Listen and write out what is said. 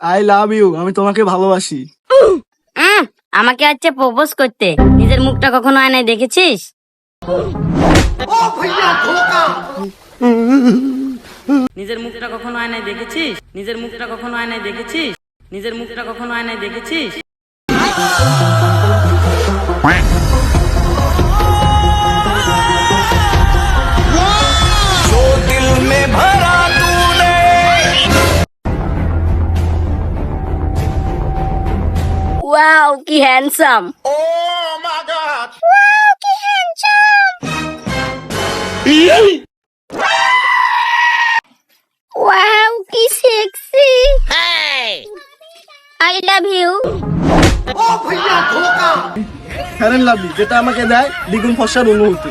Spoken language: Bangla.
আই লাভ ইউ আমি তোমাকে ভালোবাসি। আহ, আমাকে হচ্ছে প্রপোজ করতে। নিজের মুখটা কখনো আয়নায় দেখেছিস? নিজের মুখটা কখনো আয়নায় দেখেছিস? নিজের মুখটা কখনো আয়নায় দেখেছিস? নিজের মুখটা কখনো আয়নায় দেখেছিস? ওয়াও কি handsome Oh my God! Wow কি হ্যান্ডসাম ওয়াও কি sexy I love you fair and lovely যেটা আমাকে দেয় দ্বিগুণ ফসার অনুভূতি।